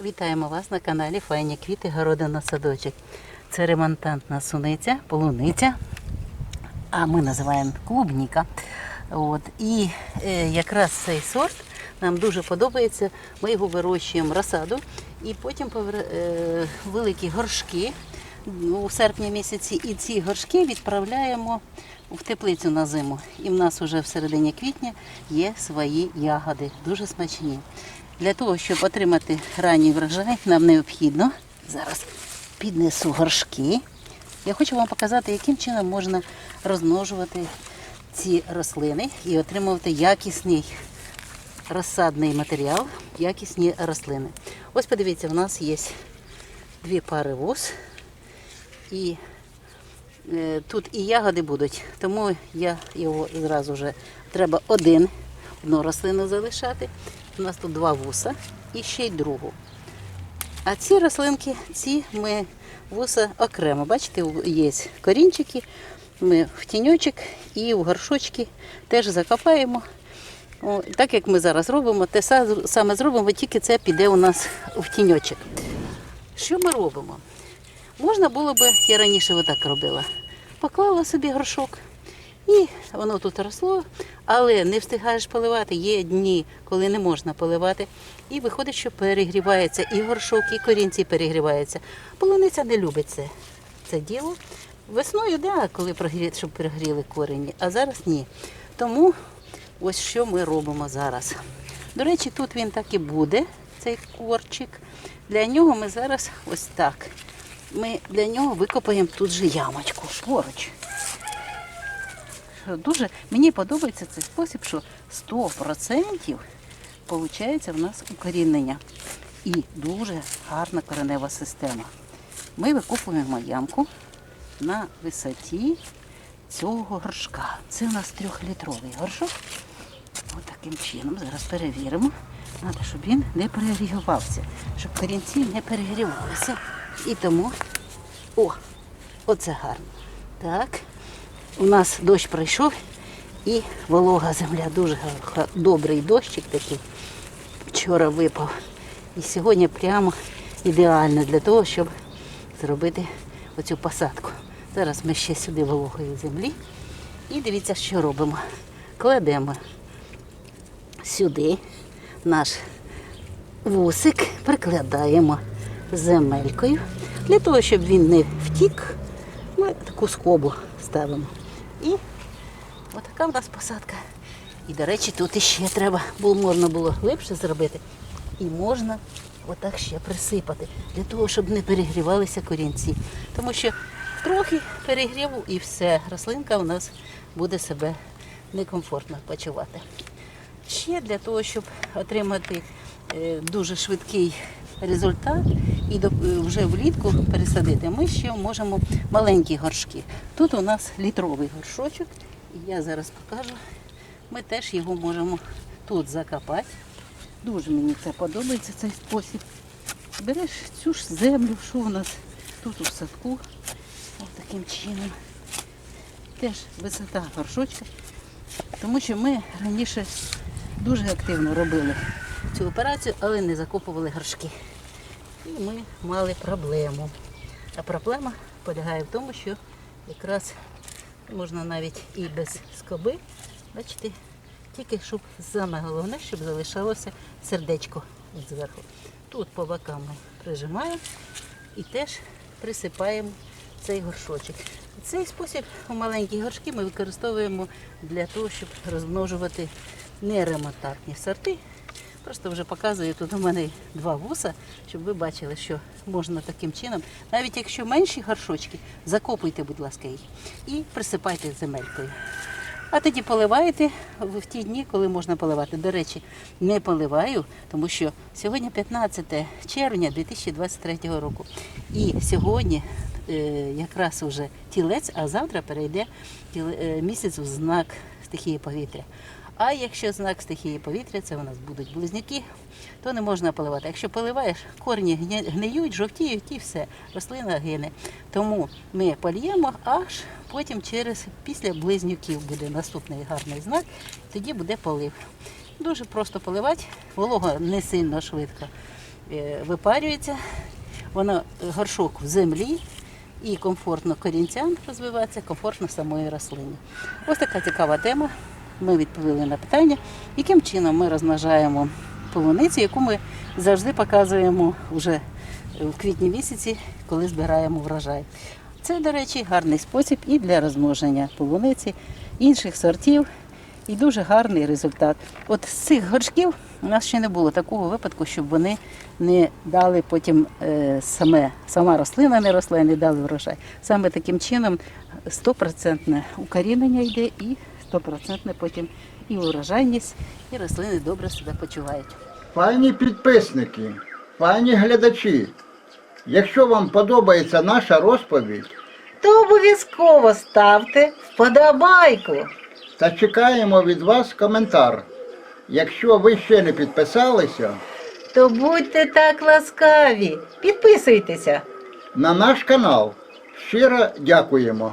Вітаємо вас на каналі Файні квіти Городина Садочок. Це ремонтантна суниця, полуниця, а ми називаємо клубніка. От. І е, якраз цей сорт нам дуже подобається. Ми його вирощуємо розсаду і потім повер- е, великі горшки у серпні місяці. І ці горшки відправляємо в теплицю на зиму. І в нас вже в середині квітня є свої ягоди, дуже смачні. Для того, щоб отримати ранній врожай, нам необхідно зараз піднесу горшки. Я хочу вам показати, яким чином можна розмножувати ці рослини і отримувати якісний розсадний матеріал, якісні рослини. Ось подивіться, у нас є дві пари вуз. І е, тут і ягоди будуть, тому я його зразу вже треба один, одну рослину залишати. У нас тут два вуса і ще й другу. А ці рослинки, ці ми вуса окремо. Бачите, є корінчики, ми в тіньочок і в горшочки теж закопаємо. О, так як ми зараз робимо, те саме зробимо, тільки це піде у нас в тіньочок. Що ми робимо? Можна було би, я раніше отак робила. Поклала собі горшок, і воно тут росло, але не встигаєш поливати. Є дні, коли не можна поливати. І виходить, що перегрівається і горшок, і корінці перегріваються. Полуниця не любить це, це діло. Весною, да, коли прогрі... щоб перегріли корені, а зараз ні. Тому ось що ми робимо зараз. До речі, тут він так і буде, цей корчик. Для нього ми зараз ось так. Ми для нього викопаємо тут же ямочку поруч. Що Дуже мені подобається цей спосіб, що 100% виходить в нас укорінення. І дуже гарна коренева система. Ми викопуємо ямку на висоті цього горшка. Це у нас трьохлітровий горшок. Ось таким чином. Зараз перевіримо. Треба, щоб він не перегрівався, щоб корінці не перегрівалися. І тому, о, оце гарно. Так, у нас дощ пройшов і волога земля, дуже добрий дощик такий. Вчора випав. І сьогодні прямо ідеально для того, щоб зробити оцю посадку. Зараз ми ще сюди вологої землі. І дивіться, що робимо. Кладемо сюди наш вусик, прикладаємо земелькою. Для того, щоб він не втік, ми таку скобу ставимо. І отака в нас посадка. І, до речі, тут іще треба, бо можна було глибше зробити. І можна отак ще присипати, для того, щоб не перегрівалися корінці. Тому що трохи перегріву і все, рослинка у нас буде себе некомфортно почувати. Ще для того, щоб отримати е, дуже швидкий результат і е, вже влітку пересадити, ми ще можемо маленькі горшки. Тут у нас літровий горшочок, і я зараз покажу. Ми теж його можемо тут закопати. Дуже мені це подобається цей спосіб. Береш цю ж землю, що у нас тут у садку. Ось таким чином. Теж висота горшочка. Тому що ми раніше дуже активно робили цю операцію, але не закопували горшки. І ми мали проблему. А проблема полягає в тому, що якраз можна навіть і без скоби, бачите, тільки щоб саме головне, щоб залишалося сердечко зверху. Тут по бокам ми прижимаємо і теж присипаємо цей горшочок. Цей спосіб у маленькі горшки ми використовуємо для того, щоб розмножувати неремонтантні сорти. Просто вже показую, тут у мене два вуса, щоб ви бачили, що можна таким чином. Навіть якщо менші горшочки, закопуйте, будь ласка, їх і присипайте земелькою. А тоді поливаєте в ті дні, коли можна поливати. До речі, не поливаю, тому що сьогодні 15 червня 2023 року. І сьогодні е, якраз уже тілець, а завтра перейде е, місяць у знак стихії повітря. А якщо знак стихії повітря, це у нас будуть близнюки, то не можна поливати. Якщо поливаєш, корні гниють, жовтіють і все, рослина гине. Тому ми польємо, аж потім через після близнюків буде наступний гарний знак, тоді буде полив. Дуже просто поливати, волога не сильно швидко е, випарюється, воно е, горшок в землі і комфортно корінцям розвивається, комфортно самої рослині. Ось така цікава тема. Ми відповіли на питання, яким чином ми розмножаємо полуницю, яку ми завжди показуємо вже в квітні місяці, коли збираємо врожай. Це, до речі, гарний спосіб і для розмноження полуниці, інших сортів, і дуже гарний результат. От з цих горшків у нас ще не було такого випадку, щоб вони не дали потім е, саме, сама рослина не росла і не дали врожай. Саме таким чином стопроцентне укорінення йде і стопроцентне потім і урожайність, і рослини добре себе почувають. Пані підписники, пані глядачі, якщо вам подобається наша розповідь, то обов'язково ставте вподобайку. та чекаємо від вас коментар. Якщо ви ще не підписалися, То будьте так ласкаві, підписуйтеся. на наш канал щиро дякуємо.